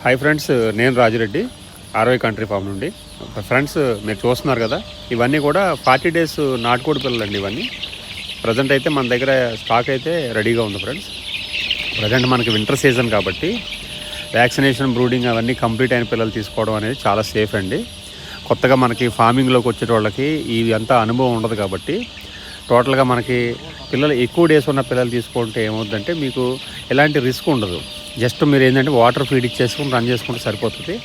Hi friends నేను Rajireddy RY country farm నుండి. Friends మీరు చూస్తున్నారు కదా ఇవన్నీ కూడా ఫార్టీ డేస్ నాటుకోడి పిల్లలు అండి ఇవన్నీ. ప్రజెంట్ అయితే మన దగ్గర స్టాక్ అయితే రెడీగా ఉంది ఫ్రెండ్స్ ప్రజెంట్ మనకి వింటర్ సీజన్ కాబట్టి వ్యాక్సినేషన్ బ్రూడింగ్ అవన్నీ కంప్లీట్ అయిన పిల్లలు తీసుకోవడం అనేది చాలా సేఫ్ అండి. కొత్తగా మనకి ఫార్మింగ్లోకి వచ్చే వాళ్ళకి ఇవి అంతా అనుభవం ఉండదు కాబట్టి టోటల్గా మనకి పిల్లలు ఎక్కువ డేస్ ఉన్న పిల్లలు తీసుకుంటే ఏమవుతుందంటే మీకు ఎలాంటి రిస్క్ ఉండదు. జస్ట్ మీరు ఏంటంటే వాటర్ ఫీడ్ ఇచ్చేసుకుని రన్ చేసుకుంటే సరిపోతుంది.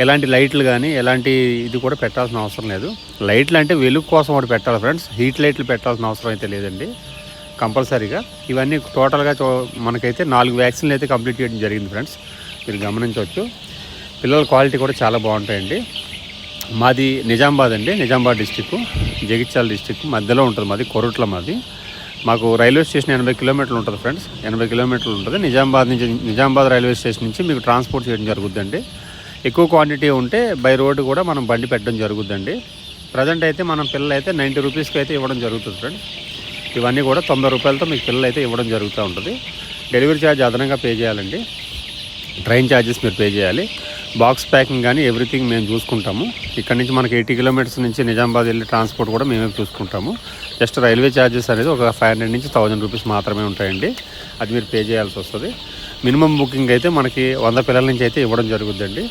ఎలాంటి లైట్లు కానీ ఎలాంటి ఇది కూడా పెట్టాల్సిన అవసరం లేదు. లైట్లు అంటే వెలుగు కోసం ఒకటి పెట్టాలి ఫ్రెండ్స్. హీట్ లైట్లు పెట్టాల్సిన అవసరం అయితే లేదండి. కంపల్సరీగా. ఇవన్నీ టోటల్గా చూ- మనకైతే నాలుగు వ్యాక్సిన్లు అయితే కంప్లీట్ చేయడం జరిగింది ఫ్రెండ్స్. మీరు గమనించవచ్చు. పిల్లల క్వాలిటీ కూడా చాలా బాగుంటాయండి. మాది నిజామాబాద్ అండి. నిజామాబాద్ డిస్టిక్ జగిత్యాల డిస్టిక్ మధ్యలో ఉంటుంది మాది కొరుట్ల మాది. మాకు రైల్వే స్టేషన్ ఎనభై కిలోమీటర్లు ఉంటుంది ఫ్రెండ్స్. ఎనభై కిలోమీటర్లు ఉంటుంది. నిజామాబాద్ నుంచి నిజామాబాద్ రైల్వే స్టేషన్ నుంచి మీకు ట్రాన్స్పోర్ట్ చేయడం జరుగుద్దండి. ఎక్కువ క్వాంటిటీ ఉంటే బై రోడ్డు కూడా మనం బండి పెట్టడం జరుగుద్దండి. ప్రజెంట్ అయితే మనం పిల్లలు అయితే నైంటీ రూపీస్కి అయితే ఇవ్వడం జరుగుతుంది ఫ్రెండ్స్. ఇవన్నీ కూడా తొంభై రూపాయలతో మీకు పిల్లలు అయితే ఇవ్వడం జరుగుతూ ఉంటుంది. డెలివరీ ఛార్జ్ అదనంగా పే చేయాలండి. ట్రైన్ ఛార్జెస్ మీరు పే చేయాలి. బాక్స్ ప్యాకింగ్ కానీ ఎవ్రీథింగ్ మేము చూసుకుంటాము. ఇక్కడ నుంచి మనకి ఎయిటీ కిలోమీటర్స్ నుంచి నిజామాబాద్ వెళ్ళి ట్రాన్స్పోర్ట్ కూడా మేమే చూసుకుంటాము. జస్ట్ రైల్వే ఛార్జెస్ అనేది ఒక ఫైవ్ హండ్రెడ్ నుంచి థౌజండ్ రూపీస్ మాత్రమే ఉంటాయండి. అది మీరు పే చేయాల్సి వస్తుంది. మినిమం బుకింగ్ అయితే మనకి వంద పిల్లల నుంచి అయితే ఇవ్వడం జరుగుద్దండి.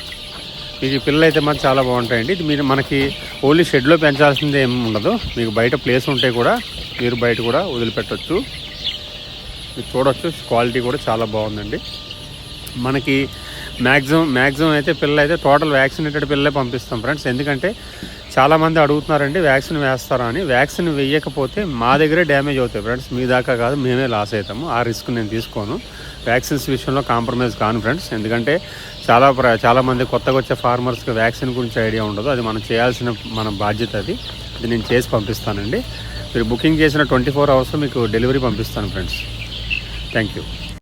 మీకు ఈ పిల్లలు అయితే మాకు చాలా బాగుంటాయండి. ఇది మీరు మనకి ఓన్లీ షెడ్లో పెంచాల్సింది ఏమి ఉండదు. మీకు బయట ప్లేస్ ఉంటే కూడా మీరు బయట కూడా వదిలిపెట్టవచ్చు మీరు చూడొచ్చు క్వాలిటీ కూడా చాలా బాగుందండి. మనకి మ్యాక్సిమం మ్యాక్సిమం అయితే పిల్లలు అయితే టోటల్ వ్యాక్సినేటెడ్ పిల్లలే పంపిస్తాం ఫ్రెండ్స్. ఎందుకంటే చాలామంది అడుగుతున్నారండి వ్యాక్సిన్ వేస్తారా అని వ్యాక్సిన్ వేయకపోతే మా దగ్గరే డ్యామేజ్ అవుతాయి ఫ్రెండ్స్. మీ దాకా కాదు మేమే లాస్ అవుతాము. ఆ రిస్క్ నేను తీసుకోను. వ్యాక్సిన్స్ విషయంలో కాంప్రమైజ్ కాను ఫ్రెండ్స్. ఎందుకంటే చాలా ప్ర చాలామంది కొత్తగా వచ్చే ఫార్మర్స్కి వ్యాక్సిన్ గురించి ఐడియా ఉండదు. అది మనం చేయాల్సిన మన బాధ్యత అది. అది నేను చేసి పంపిస్తానండి. మీరు బుకింగ్ చేసిన ట్వంటీ ఫోర్ అవర్స్లో మీకు డెలివరీ పంపిస్తాను ఫ్రెండ్స్. Thank you.